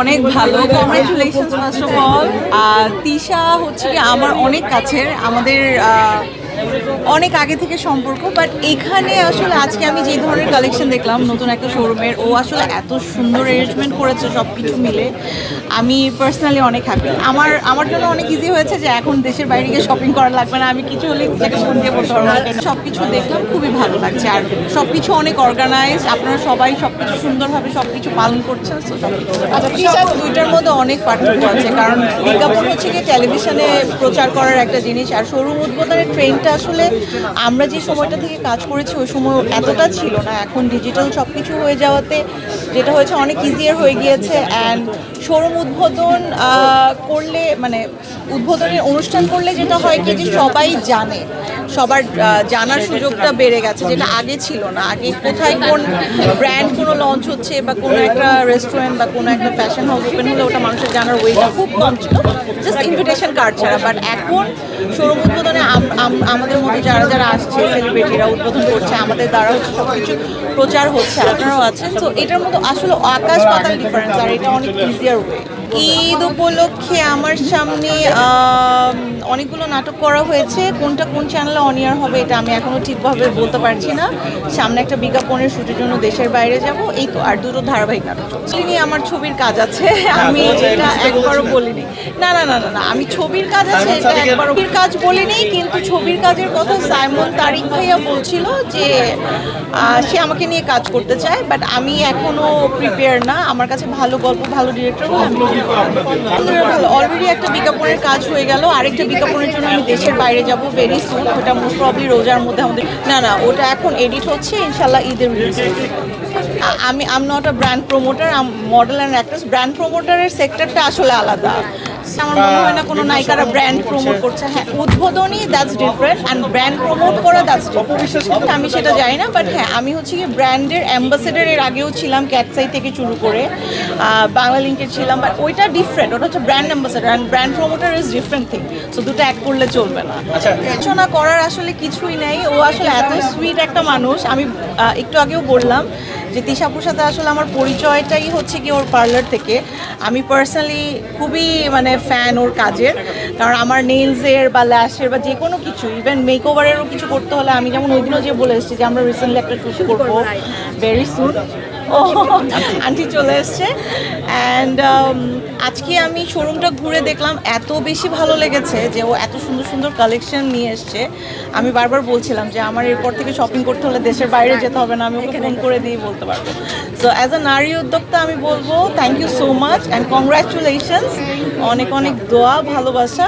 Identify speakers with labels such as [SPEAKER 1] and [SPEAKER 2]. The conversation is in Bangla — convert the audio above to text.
[SPEAKER 1] অনেক ভালো। Congratulation first of all Tisha হচ্ছে কি আমার অনেক কাছের। আমাদের অনেক আগে থেকে সম্পর্ক বাট এখানে আসলে আজকে আমি যে ধরনের কালেকশন দেখলাম, নতুন একটা শোরুমের ও আসলে এত সুন্দর অ্যারেঞ্জমেন্ট করেছে সব কিছু মিলে। আমি পার্সোনালি অনেক হ্যাপি আমার আমার জন্য অনেক ইজি হয়েছে যে এখন দেশের বাইরে গিয়ে শপিং করা লাগবে না। আমি কিছু হলে ফোন দিয়ে বলতে পারব সব কিছু দেখলাম, খুবই ভালো লাগছে। আর সব কিছু অনেক অর্গানাইজ আপনারা সবাই সব কিছু সুন্দরভাবে সব কিছু পালন করছেন তো সব কিছু আচ্ছা দুইটার মধ্যে অনেক পার্থক্য আছে। কারণ বিজ্ঞাপন হচ্ছে গিয়ে টেলিভিশনে প্রচার করার একটা জিনিস, আর শোরুম উদ্বোধনের ট্রেনটা আসলে আমরা যে সময়টা থেকে কাজ করেছি, ওই সময় এতটা ছিল না। এখন ডিজিটাল সব কিছু হয়ে যাওয়াতে যেটা হয়েছে অনেক ইজিয়ার হয়ে গিয়েছে অ্যান্ড শোরুম উদ্বোধন করলে মানে উদ্বোধনের অনুষ্ঠান করলে যেটা হয় কি, যে সবাই জানে। সবার জানার সুযোগটা বেড়ে গেছে, যেটা আগে ছিল না। আগে কোথায় কোন ব্র্যান্ড কোনো লঞ্চ হচ্ছে বা কোনো একটা রেস্টুরেন্ট বা কোনো একটা ফ্যাশন হাউস ওপেন হলে ওটা মানুষের জানার ওয়েটা খুব কম ছিল। জাস্ট ইনভিটেশন কার্ড ছাড়া। বাট এখন শোরুম উদ্বোধনে আম- আম- আমাদের মতো যারা যারা আসছে সেলিব্রিটিরা উদ্বোধন করছে, আমাদের দ্বারা হচ্ছে সব কিছু প্রচার হচ্ছে, আপনারাও আছেন। তো এটার মতো আসলে আকাশ পাতাল ডিফারেন্স আর এটা অনেক ইজিয়ার ওয়ে ঈদ উপলক্ষে আমার সামনে অনেকগুলো নাটক করা হয়েছে। কোনটা কোন চ্যানেলে অনিয়ার হবে এটা আমি এখনও ঠিকভাবে বলতে পারছি না। সামনে একটা বিজ্ঞাপনের শুটের জন্য দেশের বাইরে যাব। এই তো আর দুটো ধারাবাহিক নাটক চলছে। নিয়ে আমার ছবির কাজ আছে। আমি এটা একবারও বলিনি। না না না না না আমি ছবির কাজ আছে এটা একবারও ছবির কাজ বলিনি কিন্তু ছবির কাজের কথা সাইমন তারিক ভাইয়া বলছিল যে সে আমাকে নিয়ে কাজ করতে চায় বাট আমি এখনও প্রিপেয়ার না। আমার কাছে ভালো গল্প ভালো ডিরেক্টর ভালো অলরেডি একটা বিজ্ঞাপনের কাজ হয়ে গেল। আরেকটা বিজ্ঞাপনের জন্য আমি দেশের বাইরে যাব ভেরি সুন ওটা মোস্ট প্রবলি রোজার মধ্যে আমাদের না না, ওটা এখন এডিট হচ্ছে, ইনশাল্লাহ ঈদের রিলিজ আমি am not a brand promoter model and actress brand প্রমোটারের সেক্টরটা আসলে আলাদা। আমার মনে হয় না কোনো নায়িকারা ব্র্যান্ড প্রমোট করছে। হ্যাঁ উদ্বোধনী that's different and brand promote করা দ্যাটস ডিফারেন্ট আমি সেটা জানি না বাট হ্যাঁ আমি হচ্ছে কি ব্র্যান্ডের অ্যাম্বাসেডার এর আগেও ছিলাম ক্যাটসাই থেকে শুরু করে আহ, বাংলা লিঙ্কের ছিলাম বাট ওইটা ডিফারেন্ট ওটা হচ্ছে brand ambassador and brand promoter is different thing so দুটো এক করলে চলবে না। আলোচনা করার আসলে কিছুই নেই ও আসলে এত সুইট একটা মানুষ। আমি একটু আগেও বললাম যে তিশাপুর সাথে আসলে আমার পরিচয়টাই হচ্ছে কি ওর পার্লার থেকে। আমি পার্সোনালি খুবই মানে ফ্যান ওর কাজের। কারণ আমার নেলসের বা ল্যাশের বা যে কোনো কিছু ইভেন মেক ওভারেরও কিছু করতে হলে আমি যেমন ওই দিনও যে বলে এসেছি যে আমরা রিসেন্টলি একটা কিছু করব ভেরি সুন ও আন্টি চলে এসছে। অ্যান্ড আজকে আমি শোরুমটা ঘুরে দেখলাম এত বেশি ভালো লেগেছে যে ও এত সুন্দর সুন্দর কালেকশন নিয়ে এসছে। আমি বারবার বলছিলাম যে আমার এরপর থেকে শপিং করতে হলে দেশের বাইরে যেতে হবে না আমি ওকে ফোন করে দিয়ে বলতে পারব। সো অ্যাজ আ নারী উদ্যোক্তা আমি বলব thank you so much and congratulations অনেক অনেক দোয়া ভালোবাসা।